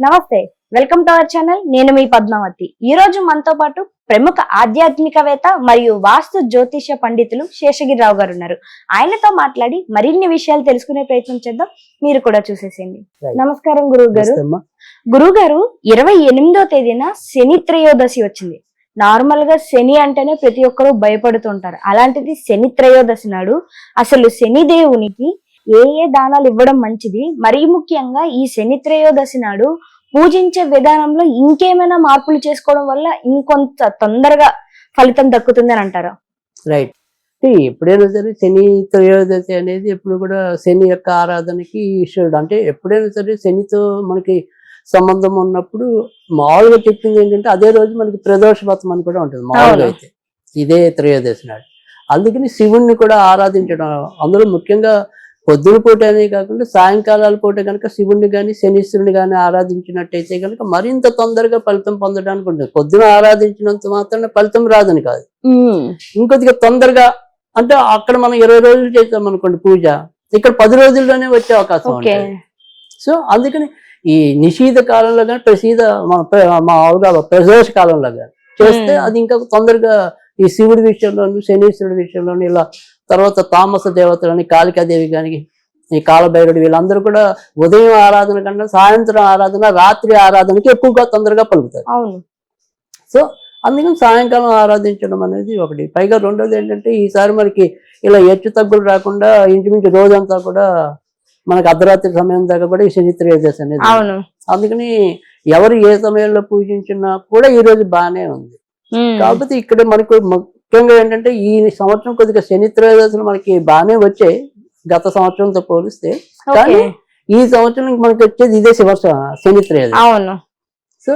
నమస్తే welcome to our channel. నేను మీ పద్మావతి. ఈ రోజు మనతో పాటు ప్రముఖ ఆధ్యాత్మికవేత్త మరియు వాస్తు జ్యోతిష పండితులు శేషగిరిరావు గారు ఉన్నారు. ఆయనతో మాట్లాడి మరిన్ని విషయాలు తెలుసుకునే ప్రయత్నం చేద్దాం. మీరు కూడా చూసేసేయండి. నమస్కారం గురువు గారు గురువు గారు ఇరవై ఎనిమిదో తేదీన శని త్రయోదశి వచ్చింది. నార్మల్గా శని అంటేనే ప్రతి ఒక్కరూ భయపడుతుంటారు అలాంటిది శని త్రయోదశి నాడు అసలు శని దేవునికి ఏ ఏ దానాలు ఇవ్వడం మంచిది? మరీ ముఖ్యంగా ఈ శని త్రయోదశి నాడు పూజించే విధానంలో ఇంకేమైనా మార్పులు చేసుకోవడం వల్ల ఇంకొంత తొందరగా ఫలితం దక్కుతుందని అంటారు. రైట్ అంటే ఎప్పుడైనా సరే శని త్రయోదశి అనేది ఎప్పుడు కూడా శని యొక్క ఆరాధనకి ఈశ్వరుడు. అంటే ఎప్పుడైనా సరే శనితో మనకి సంబంధం ఉన్నప్పుడు మామూలుగా చెప్పింది ఏంటంటే అదే రోజు మనకి ప్రదోష వ్రతం అని కూడా ఉంటుంది మామూలుగా. అయితే. ఇదే త్రయోదశి నాడు. అందుకని శివుణ్ణి కూడా ఆరాధించడం అందులో ముఖ్యంగా పొద్దున పూట అనే కాకుండా సాయంకాలాల పూట కనుక శివుణ్ణి కానీ శనీశ్వరుని కానీ ఆరాధించినట్టయితే కనుక మరింత తొందరగా ఫలితం పొందడానికి ఉంటుంది. పొద్దున ఆరాధించినంత మాత్రాన ఫలితం రాదని కాదు. ఇంకొద్దిగా తొందరగా అంటే అక్కడ మనం ఇరవై రోజులు చేసాం అనుకోండి పూజ. ఇక్కడ పది రోజుల్లోనే వచ్చే అవకాశం ఉంటుంది. సో అందుకని ఈ నిషీధ కాలంలో కానీ ప్రసీద మన ప్ర- మామూలుగా ప్రదోష కాలంలో కానీ చేస్తే. అది ఇంకా తొందరగా ఈ శివుడి విషయంలోను శనీశ్వరుడి విషయంలోను ఇలా తర్వాత తామస దేవతలని కాళికాదేవి కానీ ఈ కాలభైరుడు వీళ్ళందరూ కూడా ఉదయం ఆరాధన కన్నా సాయంత్రం ఆరాధన రాత్రి ఆరాధనకి ఎక్కువగా తొందరగా పలుకుతారు. అవును. సో అందుకని సాయంకాలం ఆరాధించడం అనేది ఒకటి. పైగా రెండోది ఏంటంటే ఈసారి మనకి ఇలా హెచ్చు తగ్గులు రాకుండా ఇంచుమించు రోజంతా కూడా మనకి అర్ధరాత్రి సమయం దాకా కూడా ఈ శని త్రయోదశి అనేది అందుకని ఎవరు ఏ సమయంలో పూజించినా కూడా ఈ రోజు బాగానే ఉంది. కాకపోతే ఇక్కడ మనకు ముఖ్యంగా ఏంటంటే ఈ సంవత్సరం కొద్దిగా శని త్రయోదశులు మనకి బాగానే వచ్చాయి గత సంవత్సరంతో పోలిస్తే. కానీ ఈ సంవత్సరం మనకి వచ్చేది ఇదే శివ శని త్రయోదశి అవును. సో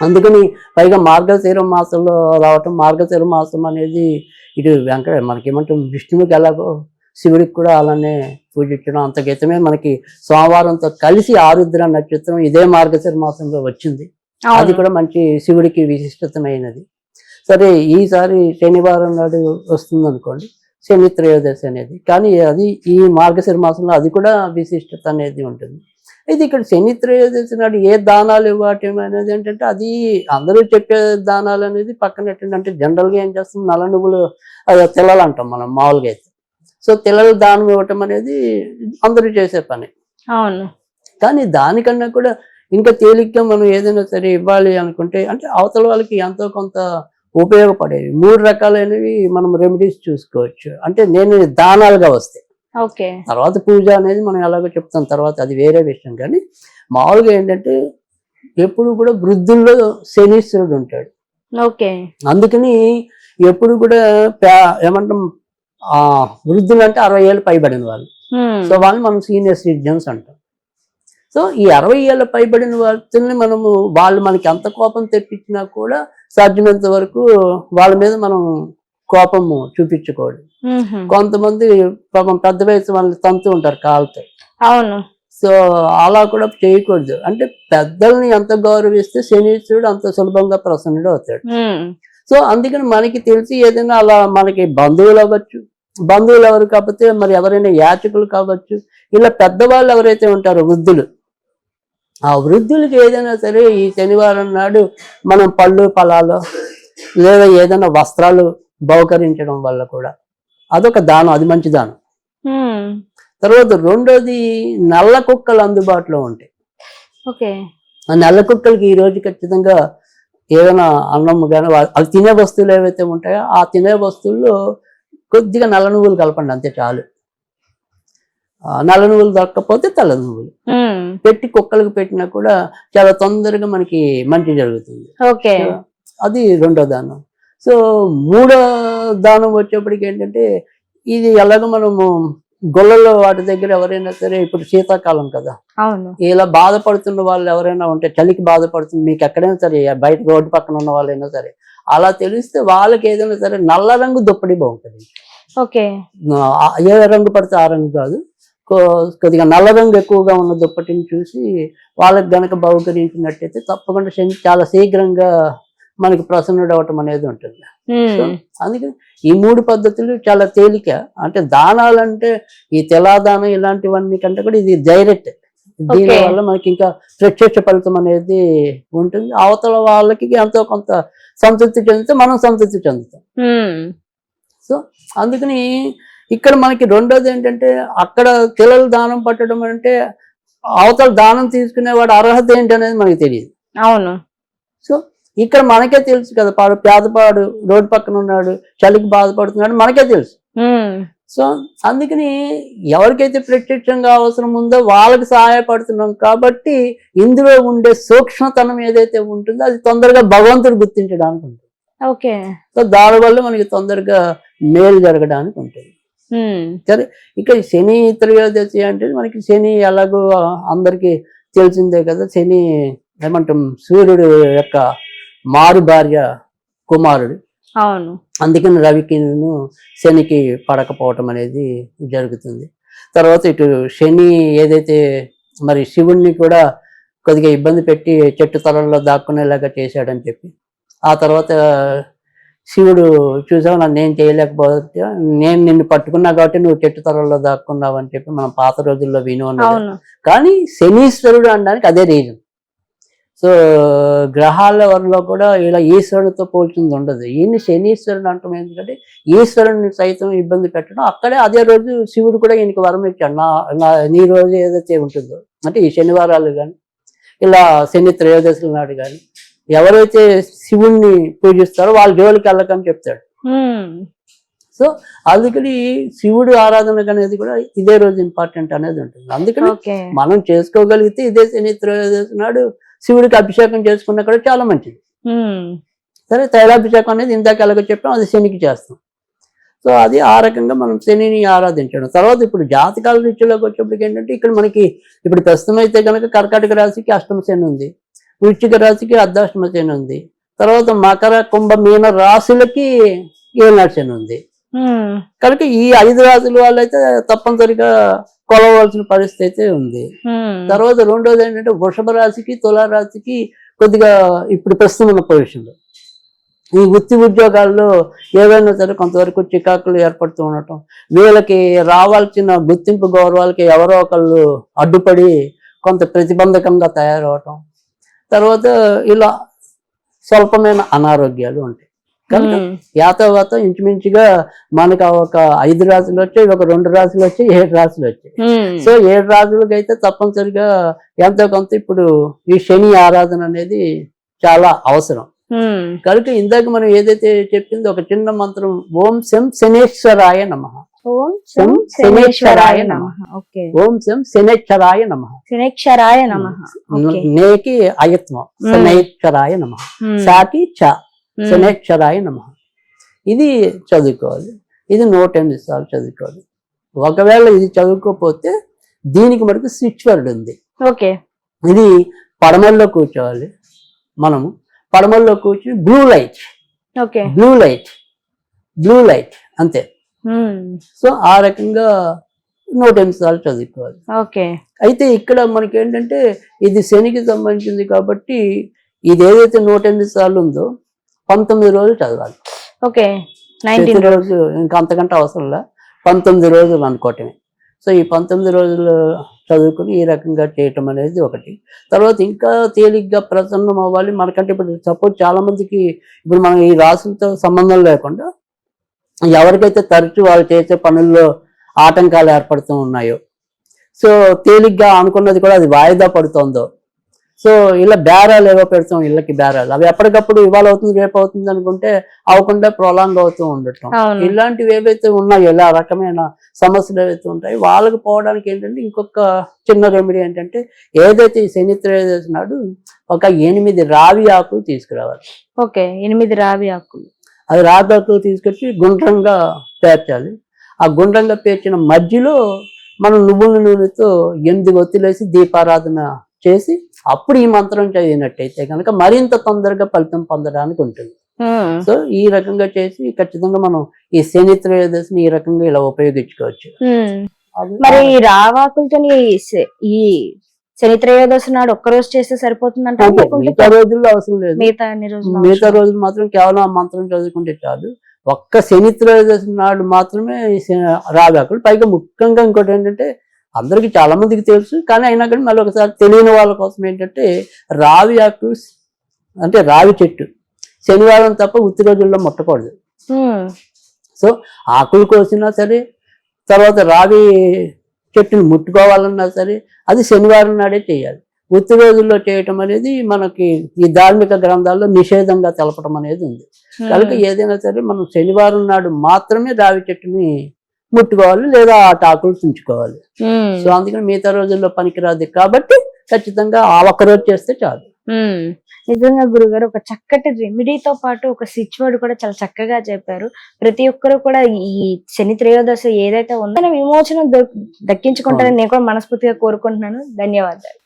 అందుకని పైగా మార్గశిర మాసంలో రావటం మార్గశిర మాసం అనేది ఇటు వెంకట మనకి ఏమంటాం విష్ణువుకి ఎలాగో శివుడికి కూడా అలానే పూజించడం అంత క్రితమే మనకి సోమవారంతో కలిసి ఆరుద్ర నక్షత్రం ఇదే మార్గశిర మాసంలో వచ్చింది. అది కూడా మంచి శివుడికి విశిష్టతమైనది. సరే ఈసారి శనివారం నాడు వస్తుంది అనుకోండి శని త్రయోదశి అనేది. కానీ అది ఈ మార్గశిర మాసంలో అది కూడా విశిష్టత అనేది ఉంటుంది. అయితే ఇక్కడ శని త్రయోదశి నాడు ఏ దానాలు ఇవ్వటం అనేది ఏంటంటే అది అందరూ చెప్పే దానాలు అనేది పక్కన ఏంటంటే జనరల్గా ఏం చేస్తాం? నల్ల నువ్వులు అది తెల్లలు అంటాం మనం మామూలుగా అయితే. సో తెల్లలు దానం ఇవ్వటం అనేది అందరూ చేసే పని. అవును. కానీ దానికన్నా కూడా ఇంకా తేలిగ్గా మనం ఏదైనా సరే ఇవ్వాలి అనుకుంటే అంటే అవతల వాళ్ళకి ఎంతో కొంత ఉపయోగపడేవి. మూడు రకాలైనవి మనం రెమెడీస్ చూసుకోవచ్చు. అంటే నేను దానాలుగా వస్తాయి ఓకే. తర్వాత పూజ అనేది మనం ఎలాగో చెప్తాం. తర్వాత అది వేరే విషయం. కానీ మామూలుగా ఏంటంటే ఎప్పుడు కూడా వృద్ధుల్లో శనీశ్వరుడు ఉంటాడు. ఓకే. అందుకని ఎప్పుడు కూడా ఏమంటాం ఆ వృద్ధులు అంటే అరవై ఏళ్ళు పైబడిన వాళ్ళు. సో వాళ్ళు మనం సీనియర్ సిటిజన్స్ అంటాం. సో ఈ అరవై ఏళ్ళ పైబడిన వాళ్ళని మనము వాళ్ళు మనకి ఎంత కోపం తెప్పించినా కూడా సాధ్యమైనంత వరకు వాళ్ళ మీద మనం కోపము చూపించకూడదు. కొంతమంది పాపం పెద్ద వయసు వాళ్ళని తంతు ఉంటారు కాలుతో. అవును. సో అలా కూడా చేయకూడదు. అంటే పెద్దల్ని ఎంత గౌరవిస్తే శనీశ్వరుడు అంత సులభంగా ప్రసన్నుడు అవుతాడు. సో అందుకని మనకి తెలిసి ఏదైనా అలా మనకి బంధువులు అవ్వచ్చు. బంధువులు ఎవరు కాకపోతే మరి ఎవరైనా యాచకులు కావచ్చు. ఇలా పెద్దవాళ్ళు ఎవరైతే ఉంటారో వృద్ధులు ఆ వృద్ధులకి ఏదైనా సరే ఈ శనివారం నాడు మనం పళ్ళు ఫలాలు లేదా ఏదైనా వస్త్రాలు బహుకరించడం వల్ల కూడా అదొక దానం అది మంచి దానం. తర్వాత రెండోది నల్ల కుక్కలు అందుబాటులో ఉంటాయి. ఓకే. ఆ నల్ల కుక్కలకి ఈ రోజు ఖచ్చితంగా ఏదైనా అన్నం కానీ అవి తినే వస్తువులు ఏవైతే ఉంటాయో ఆ తినే వస్తువుల్లో కొద్దిగా నల్ల నువ్వులు కలపండి అంతే చాలు. నల్ల నువ్వులు దొరకకపోతే తెల్ల నువ్వులు. పెట్టి కుక్కలకు పెట్టినా కూడా చాలా తొందరగా మనకి మంచి జరుగుతుంది. ఓకే. అది రెండో దానం. సో మూడో దానం వచ్చేప్పటికి ఏంటంటే ఇది ఎలాగో మనము గొల్లలో వాటి దగ్గర ఎవరైనా సరే ఇప్పుడు శీతాకాలం కదా. ఇలా బాధపడుతున్న వాళ్ళు ఎవరైనా ఉంటే చలికి బాధపడుతుంది మీకు ఎక్కడైనా సరే బయట రోడ్డు పక్కన ఉన్న వాళ్ళైనా సరే అలా తెలిస్తే వాళ్ళకి ఏదైనా సరే నల్ల రంగు దుప్పటి బాగుంటుంది. ఓకే. ఏ రంగు పడితే ఆ రంగు కాదు. కొద్దిగా నల్ల రంగు ఎక్కువగా ఉన్న దుప్పటిని చూసి వాళ్ళకి గనక బహుకరించినట్టయితే తప్పకుండా శని చాలా శీఘ్రంగా మనకి ప్రసన్నుడు అవటం అనేది ఉంటుంది. అందుకని ఈ మూడు పద్ధతులు చాలా తేలిక. అంటే దానాలంటే ఈ తెలాదానం ఇలాంటివన్నీ కంటే కూడా ఇది డైరెక్ట్. దీని Okay. వల్ల మనకి ఇంకా ప్రత్యక్ష ఫలితం అనేది ఉంటుంది. అవతల వాళ్ళకి ఎంతో కొంత సంతృప్తి చెందితే మనం సంతృప్తి చెందుతాం. సో అందుకని ఇక్కడ మనకి రెండోది ఏంటంటే అక్కడ పిల్లలు దానం పట్టడం అంటే అవతల దానం తీసుకునేవాడు అర్హత ఏంటి అనేది మనకి తెలియదు. అవును. సో ఇక్కడ మనకే తెలుసు కదా పాడు పేదపాడు రోడ్డు పక్కన ఉన్నాడు చలికి బాధపడుతున్నాడు మనకే తెలుసు. సో అందుకని ఎవరికైతే ప్రత్యక్షంగా అవసరం ఉందో వాళ్ళకి సహాయపడుతున్నాం కాబట్టి ఇందులో ఉండే సూక్ష్మతనం ఏదైతే ఉంటుందో అది తొందరగా భగవంతుడు గుర్తించడానికి ఉంటుంది. ఓకే. సో దానివల్ల మనకి తొందరగా మేలు జరగడానికి ఉంటుంది. సరే ఇక శని త్రయోదశి అంటే మనకి శని ఎలాగో అందరికీ తెలిసిందే కదా. శని ఏమంటాం? సూర్యుడు యొక్క మారు భార్య కుమారుడు. అవును. అందుకని రవికి శనికి పడకపోవటం అనేది జరుగుతుంది. తర్వాత ఇటు శని ఏదైతే మరి శివుణ్ణి కూడా కొద్దిగా ఇబ్బంది పెట్టి చెట్టు తలల్లో దాక్కునేలాగా చేశాడని చెప్పి ఆ తర్వాత శివుడు చూసావు నన్ను ఏం చేయలేకపోతే నేను నిన్ను పట్టుకున్నా కాబట్టి నువ్వు చెట్టు తలల్లో దాక్కున్నావు అని చెప్పి మనం పాత రోజుల్లో విను కానీ శనీశ్వరుడు అనడానికి అదే రీజన్ సో గ్రహాల వరలో కూడా ఇలా ఈశ్వరుడితో పోల్చింది ఉండదు. ఈయన్ని శనీశ్వరుడు అంటాం ఎందుకంటే ఈశ్వరుని సైతం ఇబ్బంది పెట్టడం అక్కడే అదే రోజు శివుడు కూడా ఈయనకి వరం ఇచ్చాడు. నా నా నీ రోజు ఏదైతే ఉంటుందో అంటే ఈ శనివారాలు కానీ ఇలా శని త్రయోదశుల నాడు కానీ ఎవరైతే శివుణ్ణి పూజిస్తారో వాళ్ళ జోలికి వెళ్ళకని చెప్తాడు. సో అందుకని శివుడు ఆరాధన అనేది కూడా ఇదే రోజు ఇంపార్టెంట్ అనేది ఉంటుంది. అందుకని మనం చేసుకోగలిగితే ఇదే శని నాడు శివుడికి అభిషేకం చేసుకున్నా కూడా చాలా మంచిది. సరే తైలాభిషేకం అనేది ఇందాక ఎలాగో చెప్పాం అది శనికి చేస్తాం. సో అది ఆ రకంగా మనం శనిని ఆరాధించడం. తర్వాత ఇప్పుడు జాతకాల రీత్యాలోకి వచ్చేప్పటికి ఏంటంటే ఇక్కడ మనకి ఇప్పుడు ప్రస్తుతం అయితే కనుక కర్కాటక రాశికి అష్టమ శని ఉంది. వృశ్చిక రాశికి అర్ధాష్టమ శని ఉంది. తర్వాత మకర కుంభ మీన రాశులకి ఏనాడు శని ఉంది. కనుక ఈ ఐదు రాశుల వాళ్ళైతే తప్పనిసరిగా కొలవలసిన పరిస్థితి అయితే ఉంది. తర్వాత రెండోది ఏంటంటే వృషభ రాశికి తులా రాశికి కొద్దిగా ఇప్పుడు ప్రస్తుతం ఉన్న పొజిషన్లో ఈ వృత్తి ఉద్యోగాల్లో ఏవైనా సరే కొంతవరకు చికాకులు ఏర్పడుతూ ఉండటం వీళ్ళకి రావాల్సిన గుర్తింపు గౌరవాలకి ఎవరో ఒకళ్ళు అడ్డుపడి కొంత ప్రతిబంధకంగా తయారవటం తర్వాత ఇలా స్వల్పమైన అనారోగ్యాలు ఉంటాయి. కనుక యాతవాత ఇంచుమించుగా మనకు ఒక ఐదు రాశులు వచ్చాయి ఒక రెండు రాశులు వచ్చాయి ఏడు రాశులు వచ్చాయి. సో ఏడు రాజులకి అయితే తప్పనిసరిగా ఎంతో కొంత ఇప్పుడు ఈ శని ఆరాధన అనేది చాలా అవసరం. కనుక ఇందాక మనం ఏదైతే చెప్పిందో ఒక చిన్న మంత్రం ఓం శం శనేశ్వరాయ నమ. ఓం శం శనేశ్వరాయ నమ. ఓకే. ఓం శం శనేశ్వరాయ నమ. శనేశ్వరాయ నమ. ఓకే. నేకి అయత్వం. శనేశ్వరాయ నమ. సాకి చ. శనేశ్వరాయ నమ. ఇది చదువుకోవాలి. ఇది నూట ఎనిమిది సార్లు చదువుకోవాలి. ఒకవేళ ఇది చదువుకోకపోతే దీనికి మనకు స్విచ్ వర్డ్ ఉంది. ఓకే. ఇది పడమల్లో కూర్చోవాలి మనము. పడమల్లో కూర్చుని blue light. Okay. Blue light. Blue light. అంతే. సో ఆ రకంగా నూట ఎనిమిది సార్లు చదువుకోవాలి ఓకే. అయితే ఇక్కడ మనకి ఏంటంటే ఇది శనికి సంబంధించింది కాబట్టి ఇది ఏదైతే నూట ఎనిమిది సార్లు ఉందో పంతొమ్మిది రోజులు చదవాలి. ఓకే. నైన్టీన్ రోజు ఇంకా అంతకంటే అవసరంలా పంతొమ్మిది రోజులు అనుకోవటమే. సో ఈ పంతొమ్మిది రోజులు చదువుకుని ఈ రకంగా చేయటం అనేది ఒకటి. తర్వాత ఇంకా తేలిగ్గా ప్రసన్నం అవ్వాలి. మనకంటే ఇప్పుడు సపోజ్ చాలా మందికి ఇప్పుడు మనం ఈ రాసులతో సంబంధం లేకుండా ఎవరికైతే తరచు వాళ్ళు చేసే పనుల్లో ఆటంకాలు ఏర్పడుతూ ఉన్నాయో. సో తేలిగ్గా అనుకున్నది కూడా అది వాయిదా పడుతుందో. సో ఇలా బేరాలు ఏవో పెడతాం ఇళ్ళకి బేరాలు. అవి ఎప్పటికప్పుడు ఇవాళ అవుతుంది రేపు అవుతుంది అనుకుంటే అవ్వకుండా ప్రొలాంగ్ అవుతూ ఉండటం. ఇలాంటివి ఏవైతే ఉన్నాయో ఇలా రకమైన సమస్యలు ఏవైతే ఉంటాయో వాళ్ళకి పోవడానికి ఏంటంటే ఇంకొక చిన్న రెమెడీ ఏంటంటే ఏదైతే ఈ శని త్రయోదశి నాడు ఒక ఎనిమిది రావి ఆకులు తీసుకురావాలి. ఓకే ఎనిమిది రావి ఆకులు. అది ఆకులు తీసుకొచ్చి గుండ్రంగా పేర్చాలి. ఆ గుండ్రంగా పేర్చిన మధ్యలో మనం నువ్వుల నూనెతో ఎనిమిది ఒత్తిలేసి దీపారాధన చేసి అప్పుడు ఈ మంత్రం చదివినట్టయితే కనుక మరింత తొందరగా ఫలితం పొందడానికి ఉంటుంది. సో ఈ రకంగా చేసి ఖచ్చితంగా మనం ఈ శని త్రయోదశిని ఈ రకంగా ఇలా ఉపయోగించుకోవచ్చు. మరి ఈ రావాకులతో ఈ శని త్రయోదశి నాడు ఒక్క రోజు చేస్తే సరిపోతుందంట మిగతా రోజుల్లో అవసరం లేదు. మిగతా అన్ని రోజులు మిగతా రోజులు మాత్రం కేవలం ఆ మంత్రం చదువుకుంటే చాలు. ఒక్క శని త్రయోదశి నాడు మాత్రమే రావాకులు పైగా ముఖ్యంగా ఇంకోటి ఏంటంటే అందరికి చాలా మందికి తెలుసు కానీ అయినా కానీ మళ్ళీ ఒకసారి తెలియని వాళ్ళ కోసం ఏంటంటే రావి ఆకు అంటే రావి చెట్టు. శనివారం తప్ప ఉత్తి రోజుల్లో ముట్టకూడదు. సో ఆకులు కోసినా సరే తర్వాత రావి చెట్టుని ముట్టుకోవాలన్నా సరే అది శనివారం నాడే చేయాలి. ఉత్తి రోజుల్లో చేయటం అనేది మనకి ఈ ధార్మిక గ్రంథాల్లో నిషేధంగా తెలపడం అనేది ఉంది. కనుక ఏదైనా సరే మనం శనివారం నాడు మాత్రమే రావి చెట్టుని ముట్టుకోవాలి లేదా ఆ ఆకులు తుంచుకోవాలి. సో అందుకని మిగతా రోజుల్లో పనికిరాదు. కాబట్టి ఖచ్చితంగా ఆ ఒక్క రోజు చేస్తే చాలు. నిజంగా గురుగారు ఒక చక్కటి రెమెడీతో పాటు ఒక స్విచ్ వర్డ్ కూడా చాలా చక్కగా చెప్పారు. ప్రతి ఒక్కరు కూడా ఈ శని త్రయోదశి ఏదైతే ఉందో దాని విమోచనం దక్కించుకుంటారని నేను కూడా మనస్ఫూర్తిగా కోరుకుంటున్నాను. ధన్యవాదాలు.